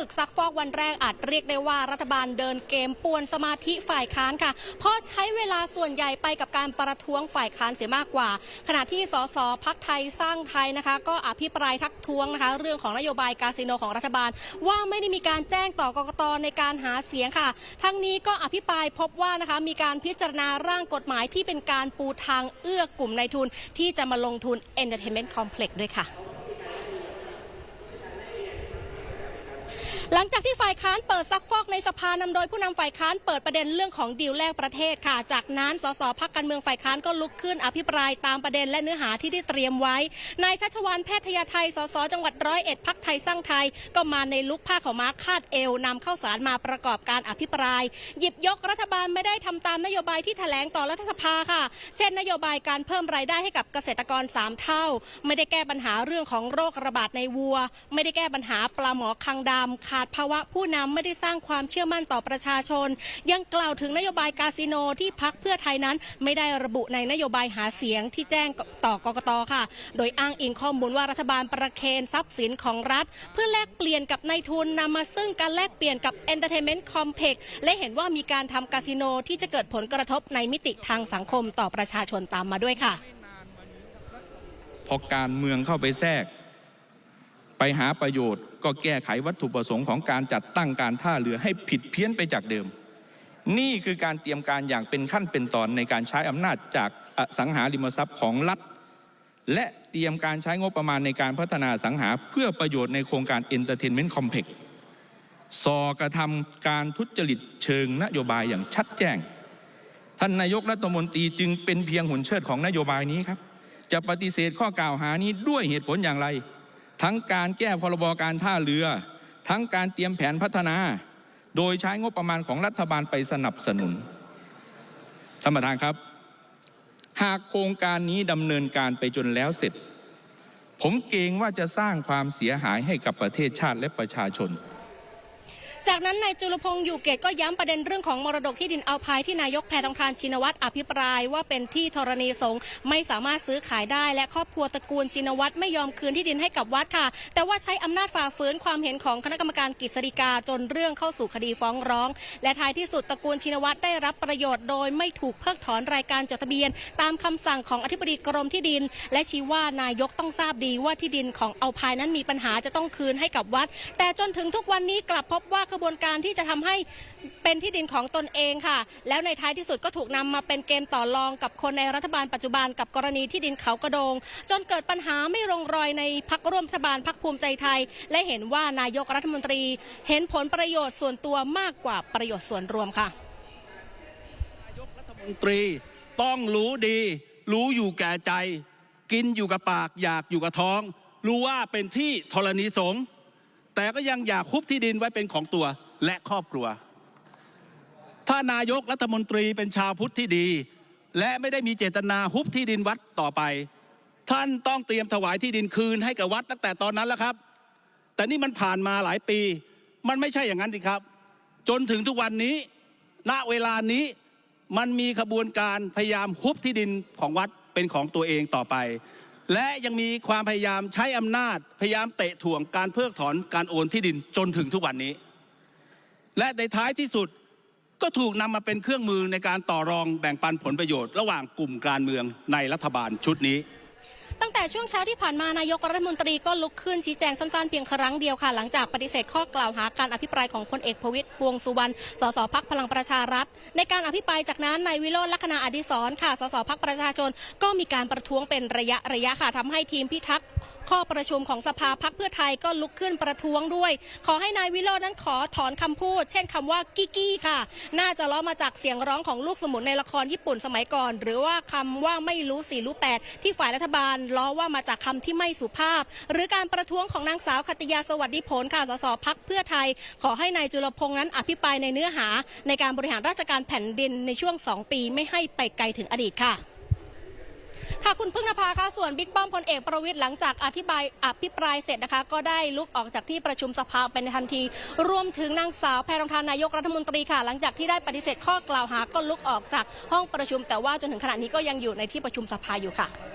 ศึกซักฟอกวันแรกอาจเรียกได้ว่ารัฐบาลเดินเกมป่วนสมาธิฝ่ายค้านค่ะเพราะใช้เวลาส่วนใหญ่ไปกับการประท้วงฝ่ายค้านเสียมากกว่า ขณะที่สสพักไทยสร้างไทยนะคะ ก็อภิปรายทักท้วงนะคะ เรื่องของนโยบายคาสิโนของรัฐบาล ว่าไม่ได้มีการแจ้งต่อกกตในการหาเสียงค่ะ ทั้งนี้ก็อภิปรายพบว่านะคะมีการพิจารณาร่างกฎหมายที่เป็นการปูทางเอื้อกลุ่มในทุนที่จะมาลงทุน Entertainment Complex ด้วยค่ะ หลังจากที่ฝ่ายค้านเปิดซักฟอกในสภานำโดยผู้นำฝ่ายค้านเปิดประเด็นเรื่องของดีลแลกประเทศค่ะ จากนั้นสสพักการเมืองฝ่ายค้านก็ลุกขึ้นอภิปรายตามประเด็นและเนื้อหาที่ได้เตรียมไว้ นายชัชวานแพทยไทย สสจังหวัดร้อยเอ็ดพักไทยสร้างไทย ก็มาในลุกผ้าขาวม้าคาดเอวนำเข้าสารมาประกอบการอภิปราย หยิบยกรัฐบาลไม่ได้ทำตามนโยบายที่แถลงต่อรัฐสภาค่ะ เช่น นโยบายการเพิ่มรายได้ให้กับเกษตรกร 3 เท่า ไม่ได้แก้ปัญหาเรื่องของโรคระบาดในวัว ไม่ได้แก้ปัญหาปลาหมอคังดำขาดภาวะผู้นำไม่ได้สร้างความเชื่อมั่นต่อประชาชน ยังกล่าวถึงนโยบายคาสิโนที่พักเพื่อไทยนั้น ไม่ได้ระบุในนโยบายหาเสียงที่แจ้งต่อกกตค่ะ โดยอ้างอิงข้อมูลว่ารัฐบาลประเคนทรัพย์สินของรัฐ เพื่อแลกเปลี่ยนกับนายทุนนำมาซึ่งการแลกเปลี่ยนกับ Entertainment Complex และเห็นว่ามีการทำคาสิโนที่จะเกิดผลกระทบในมิติทางสังคมต่อประชาชนตามมาด้วยค่ะ พอการเมืองเข้าไปแทรก ไปหาประโยชน์ก็แก้ไขวัตถุประสงค์ของการจัดตั้งการท่าเรือให้ผิดเพี้ยนไปจากเดิม นี่คือการเตรียมการอย่างเป็นขั้นเป็นตอนในการใช้อำนาจจากสังหาริมทรัพย์ของรัฐ และเตรียมการใช้งบประมาณในการพัฒนาสังหาเพื่อประโยชน์ในโครงการ Entertainment Complex สอกระทำการทุจริตเชิงนโยบายอย่างชัดแจ้ง ท่านนายกรัฐมนตรีจึงเป็นเพียงหุ่นเชิดของนโยบายนี้ครับ จะปฏิเสธข้อกล่าวหานี้ด้วยเหตุผลอย่างไร ทั้งการแก้พรบการท่าเรือ ทั้งการเตรียมแผนพัฒนา โดยใช้งบประมาณของรัฐบาลไปสนับสนุนท่านประธานครับ หากโครงการนี้ดำเนินการไปจนแล้วเสร็จ ผมเกรงว่าจะสร้างความเสียหายให้กับประเทศชาติและประชาชน จากนั้นนายจุลพงษ์อยู่เกตก็ย้ำประเด็นเรื่องของมรดกที่ดินเอาพายที่นายกแพทองทานชินวัตรอภิปรายว่าเป็นที่ธรณีสงฆ์ไม่สามารถซื้อขายได้ และครอบครัวตระกูลชินวัตรไม่ยอมคืนที่ดินให้กับวัดค่ะ แต่ว่าใช้อำนาจฝ่าฝืนความเห็นของคณะกรรมการกฤษฎีกาจนเรื่องเข้าสู่คดีฟ้องร้อง และท้ายที่สุดตระกูลชินวัตรได้รับประโยชน์โดยไม่ถูกเพิกถอนรายการจดทะเบียน ตามคำสั่งของอธิบดีกรมที่ดิน และชี้ว่านายกต้องทราบดีว่าที่ดินของเอาพายนั้นมีปัญหาจะต้องคืนให้กับวัด แต่จนถึงทุกวันนี้กลับพบว่าขบวนการที่จะทำให้เป็นที่ดินของตนเองค่ะ แล้วในท้ายที่สุดก็ถูกนำมาเป็นเกมต่อรองกับคนในรัฐบาลปัจจุบันกับกรณีที่ดินเขากระโดง จนเกิดปัญหาไม่ลงรอยในพักร่วมรัฐบาลพักภูมิใจไทย และเห็นว่านายกรัฐมนตรี เห็นผลประโยชน์ส่วนตัวมากกว่าประโยชน์ส่วนรวมค่ะนายกรัฐมนตรีต้องรู้ดี รู้อยู่แก่ใจ กินอยู่กับปากอยากอยู่กับท้อง รู้ว่าเป็นที่ธรณีสงฆ์ แต่ก็ยังอยากคุบที่ดินไว้เป็นของตัวและครอบครัว ถ้านายกรัฐมนตรีเป็นชาวพุทธที่ดี และไม่ได้มีเจตนาฮุบที่ดินวัดต่อไป ท่านต้องเตรียมถวายที่ดินคืนให้กับวัดตั้งแต่ตอนนั้นแล้วครับ แต่นี่มันผ่านมาหลายปี มันไม่ใช่อย่างนั้นสิครับ จนถึงทุกวันนี้ ณเวลานี้มันมีขบวนการพยายามฮุบที่ดินของวัดเป็นของตัวเองต่อไป และยังมีความพยายามใช้อำนาจพยายามเตะถ่วงการเพิกถอนการโอนที่ดินจนถึงทุกวันนี้ และในท้ายที่สุดก็ถูกนำมาเป็นเครื่องมือในการต่อรองแบ่งปันผลประโยชน์ ระหว่างกลุ่มการเมืองในรัฐบาลชุดนี้ ตั้งแต่ช่วงเช้าที่ผ่านมานายกรัฐมนตรีก็ลุกขึ้นชี้แจงสั้นๆเพียงครั้งเดียวค่ะ หลังจากปฏิเสธข้อกล่าวหาการอภิปรายของพลเอกประวิตยวงสุวรรณสสพักพลังประชารัฐ ในการอภิปรายจากนั้นนายวิโรจน์ลักษณะอดิศรค่ะสสพักประชาชน ก็มีการประท้วงเป็นระยะระยะค่ะทำให้ทีมพิทักษ์ ข้อประชุมของสภาพักเพื่อไทยก็ลุกขึ้นประท้วงด้วย ขอให้นายวิโรจน์นั้นขอถอนคำพูด เช่นคำว่ากิกี้ค่ะ น่าจะล้อมาจากเสียงร้องของลูกสมุนในละครญี่ปุ่นสมัยก่อน หรือว่าคำว่าไม่รู้สี่รู้แปดที่ฝ่ายรัฐบาลล้อว่ามาจากคำที่ไม่สุภาพ หรือการประท้วงของนางสาวคติยาสวัสดิผลค่ะสสพักเพื่อไทย ขอให้นายจุลพงษ์นั้นอภิปรายในเนื้อหา ในการบริหารราชการแผ่นดินในช่วงสองปีไม่ให้ไปไกลถึงอดีตค่ะ ค่ะคุณพึ่งนภาคะส่วนบิ๊กป้อมพลเอกประวิตยหลังจากอธิบายอภิปรายเสร็จนะคะ ก็ได้ลุกออกจากที่ประชุมสภาเป็นทันที รวมถึงนางสาวแพรองทานนายกรัฐมนตรีค่ะ หลังจากที่ได้ปฏิเสธข้อกล่าวหาก็ลุกออกจากห้องประชุม แต่ว่าจนถึงขณะนี้ก็ยังอยู่ในที่ประชุมสภาอยู่ค่ะ